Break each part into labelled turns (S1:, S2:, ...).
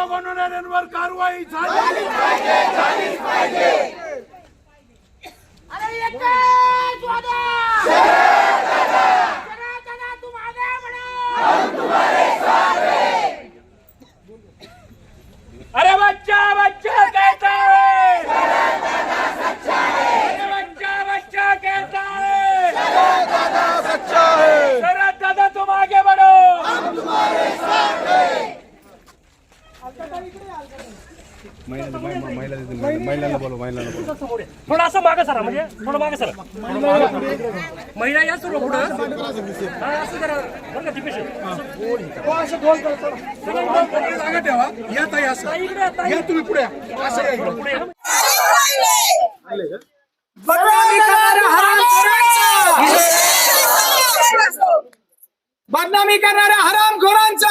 S1: योगानुदानांवर कारवाई झाली.
S2: थोडं असं मागं सरा म्हणजे थोडं मागं सरा. महिला या. सर्व पुढं. असं जरा बरं का दीपेश
S1: जागा ठेवा. या ताई असं. या तुम्ही पुढे. असं या. बदनामी करणाऱ्या करणाऱ्या हरामखोरांचा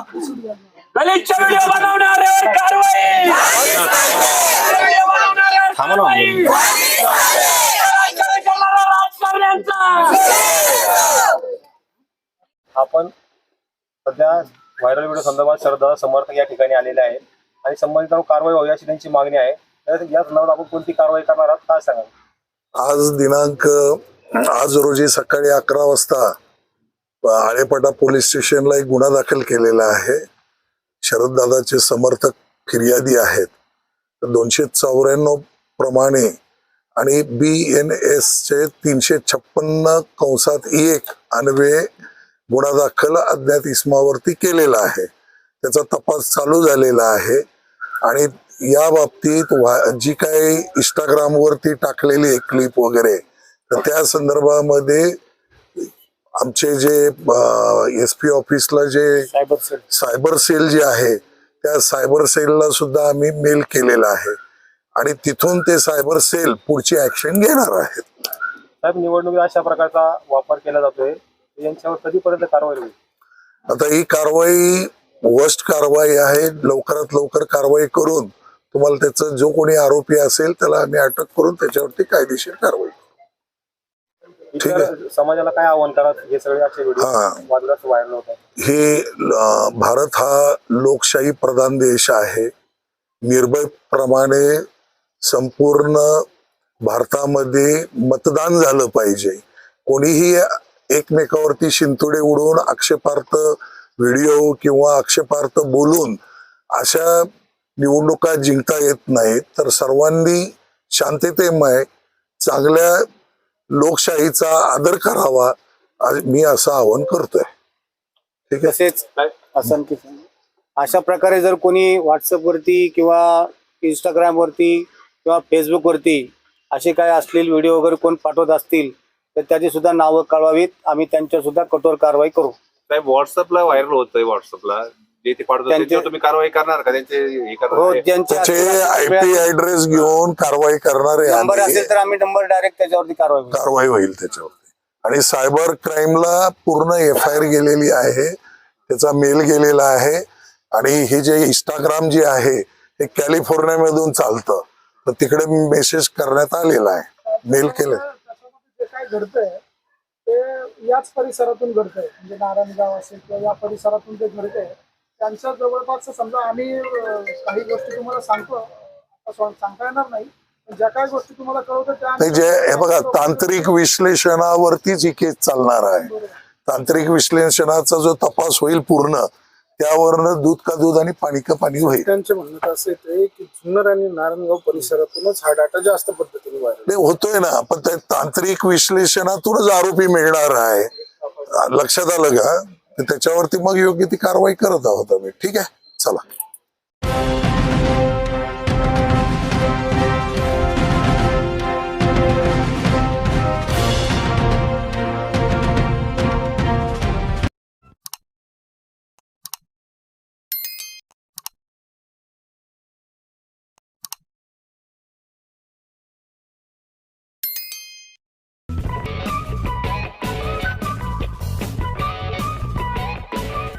S1: व्हिडिओ बनवणाऱ्यावर कारवाई! व्हिडिओ बनवणाऱ्यावर कारवाई राजकारण करणाऱ्या राजकारण्यांचा
S3: आपण सध्या व्हायरल व्हिडिओ संदर्भात शरदा समर्थक या ठिकाणी आलेले आहेत. आणि संबंधितांवर कारवाई व्हावी अशी त्यांची मागणी आहे. तर या संदर्भात आपण कोणती कारवाई करणार आहात काय सांगाल?
S4: आज दिनांक आज रोजी सकाळी अकरा वाजता आळेपाटा पोलीस स्टेशनला एक गुन्हा दाखल केलेला आहे. शरददादाचे समर्थक फिर्यादी आहेत. दोनशे चौऱ्याण्णव प्रमाणे आणि बी एन एस चे तीनशे छप्पन्न कंसात एक अन्वे गुन्हा दाखल अज्ञात इस्मावरती केलेला आहे. त्याचा तपास चालू झालेला आहे. आणि या बाबतीत वा- जी काही इंस्टाग्रामवरती टाकलेली क्लिप वगैरे तर त्या संदर्भामध्ये आमचे जे एस पी ऑफिसला जे
S3: सायबर सेल
S4: सायबर सेल जे आहे त्या सायबर सेलला सुद्धा आम्ही मेल केलेला आहे. आणि तिथून ते सायबर सेल पुढची ऍक्शन घेणार आहेत.
S3: साहेब निवडणुकीत अशा प्रकारचा वापर केला जातोय यांच्यावर कधीपर्यंत कारवाई होईल?
S4: आता ही कारवाई वर्स्ट कारवाई आहे लवकरात लवकर कारवाई करून तुम्हाला त्याचं जो कोणी आरोपी असेल त्याला आम्ही अटक करून त्याच्यावरती कायदेशीर कारवाई.
S3: इतर समाजाला काय आव्हान करा हे सगळे असे व्हिडिओ व्हायरल होत आहेत.
S4: हे भारत हा लोकशाही प्रधान देश आहे. निर्भय प्रमाणे संपूर्ण भारतामध्ये मतदान झालं पाहिजे. कोणीही एकमेकावरती शिंतोडे उडवून आक्षेपार्थ व्हिडिओ किंवा आक्षेपार्थ बोलून अशा निवडणुका जिंकता येत नाहीत. तर सर्वांनी शांततेमय चांगल्या लोकशाहीचा आदर करावा आज मी असं आवाहन करतोय. ठीक आहे?
S5: तसेच असं की अशा प्रकारे जर कोणी व्हॉट्सअप वरती किंवा इंस्टाग्राम वरती किंवा फेसबुक वरती असे काय असलेले व्हिडिओ वगैरे कोण पाठवत असतील तर त्याची सुद्धा नावं कळवावीत. आम्ही त्यांच्यावर सुद्धा कठोर कारवाई करू.
S6: साहेब व्हॉट्सअपला व्हायरल होतंय व्हॉट्सअपला जे ते पाठवतात
S5: त्यांचे-
S6: त्याच्यावर तुम्ही कारवाई करणार का? त्यांचे हे
S5: हो
S6: करणार
S5: ज्यांचे
S4: त्याचे आय
S5: असतील
S4: पी ऍड्रेस घेऊन कारवाई करणारे
S5: नंबर
S4: आम्ही
S5: असेल तर आम्ही नंबर डायरेक्ट त्याच्यावरती कारवाई करू.
S4: कारवाई होईल त्याच्यावरती. आणि सायबर क्राईमला पूर्ण एफ आय आर गेलेली आहे त्याचा मेल गेलेला आहे आणि हे जे इंस्टाग्राम जे आहे हे कॅलिफोर्निया मधून चालतं. तर तिकडे मेसेज करण्यात आलेला आहे. मेल केलं
S7: जे काय घडतंय ते याच परिसरातून घडतंय. म्हणजे नारायणगाव असेल किंवा या परिसरातून जे घडतंय त्यांच्या जवळपास समजा आम्ही काही गोष्टी तुम्हाला सांगतो. सांगता येणार नाही. ज्या गोष्टी तुम्हाला
S4: जे हे बघा तांत्रिक विश्लेषणावरतीच ही केस चालणार आहे. तांत्रिक विश्लेषणाचा जो तपास होईल पूर्ण त्यावरनं दूध का दूध आणि पाणी का पाणी होईल.
S7: त्यांचे म्हणणं असं येते की जुन्नर आणि नारायणगाव परिसरातूनच हा डाटा जास्त पद्धतीने
S4: होतोय ना पण ते तांत्रिक विश्लेषणातूनच आरोपी मिळणार आहे. लक्षात आलं का? त्याच्यावरती मग योग्य ती कारवाई करत आहोत आम्ही. ठीक आहे? चला.